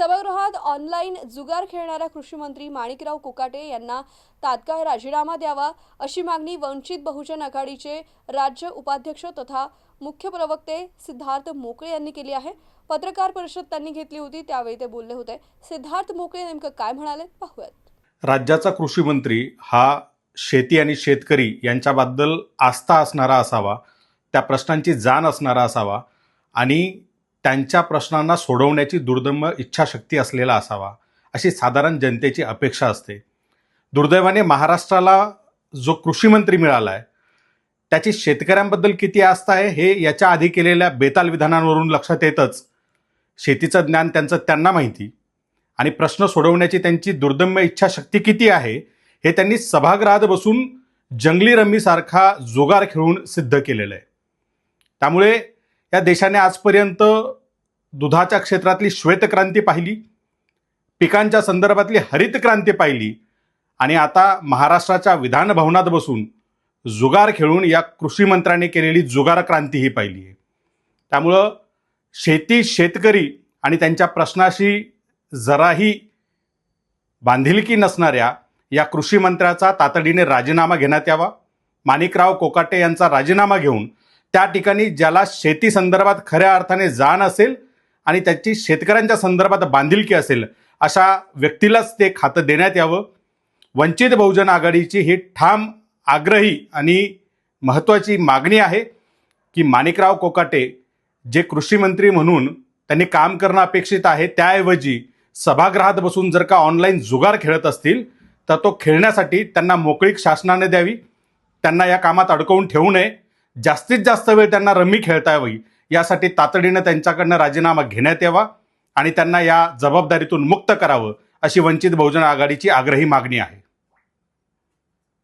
सभागृहात ऑनलाईन जुगार खेळणाऱ्या कृषीमंत्री माणिकराव कुकाटे यांना तात्काळ राजीनामा द्यावा अशी मागणी वंचित बहुजन आघाडीचे राज्य उपाध्यक्ष तथा मुख्य प्रवक्ते सिद्धार्थ मोकळे यांनी केली आहे. पत्रकार परिषद त्यांनी घेतली होती त्यावेळी ते बोलले होते. सिद्धार्थ मोकळे नेमकं काय म्हणाले? पाहूयात. राज्याचा कृषी मंत्री हा शेती आणि शेतकरी यांच्याबद्दल आस्था असणारा असावा त्या प्रश्नांची जाण असणारा असावा आणि त्यांच्या प्रश्नांना सोडवण्याची दुर्दम्य इच्छाशक्ती असलेला असावा अशी साधारण जनतेची अपेक्षा असते. दुर्दैवाने महाराष्ट्राला जो कृषीमंत्री मिळाला आहे त्याची शेतकऱ्यांबद्दल किती आस्था आहे हे याच्या आधी केलेल्या बेताल विधानांवरून लक्षात येतच. शेतीचं ज्ञान त्यांचं त्यांना माहिती. आणि प्रश्न सोडवण्याची त्यांची दुर्दम्य इच्छाशक्ती किती आहे हे त्यांनी सभागृहात बसून जंगली रम्मीसारखा जुगार खेळून सिद्ध केलेलं आहे. त्यामुळे या देशाने आजपर्यंत दुधाच्या क्षेत्रातली श्वेतक्रांती पाहिली पिकांच्या संदर्भातली हरित क्रांती पाहिली आणि आता महाराष्ट्राच्या विधानभवनात बसून जुगार खेळून या कृषी मंत्र्याने केलेली जुगार क्रांतीही पाहिली आहे. त्यामुळं शेती शेतकरी आणि त्यांच्या प्रश्नाशी जराही बांधिलकी नसणाऱ्या या कृषी मंत्र्याचा तातडीने राजीनामा घेण्यात यावा. माणिकराव कोकाटे यांचा राजीनामा घेऊन त्या ठिकाणी ज्याला शेती संदर्भात खऱ्या अर्थाने जाण असेल आणि त्याची शेतकऱ्यांच्या संदर्भात बांधिलकी असेल अशा व्यक्तीलाच ते खातं देण्यात यावं. वंचित बहुजन आघाडीची ही ठाम आग्रही आणि महत्त्वाची मागणी आहे की माणिकराव कोकाटे जे कृषी मंत्री म्हणून त्यांनी काम करणं अपेक्षित आहे त्याऐवजी सभागृहात बसून जर का ऑनलाईन जुगार खेळत असतील तर तो खेळण्यासाठी त्यांना मोकळीक शासनाने द्यावी. त्यांना या कामात अडकवून ठेवू नये. जास्तीत जास्त वेळ त्यांना रम्मी खेळता यावी. यासाठी तातडीनं त्यांच्याकडनं राजीनामा घेण्यात यावा आणि त्यांना या जबाबदारीतून मुक्त करावं अशी वंचित बहुजन आघाडीची आग्रही मागणी आहे.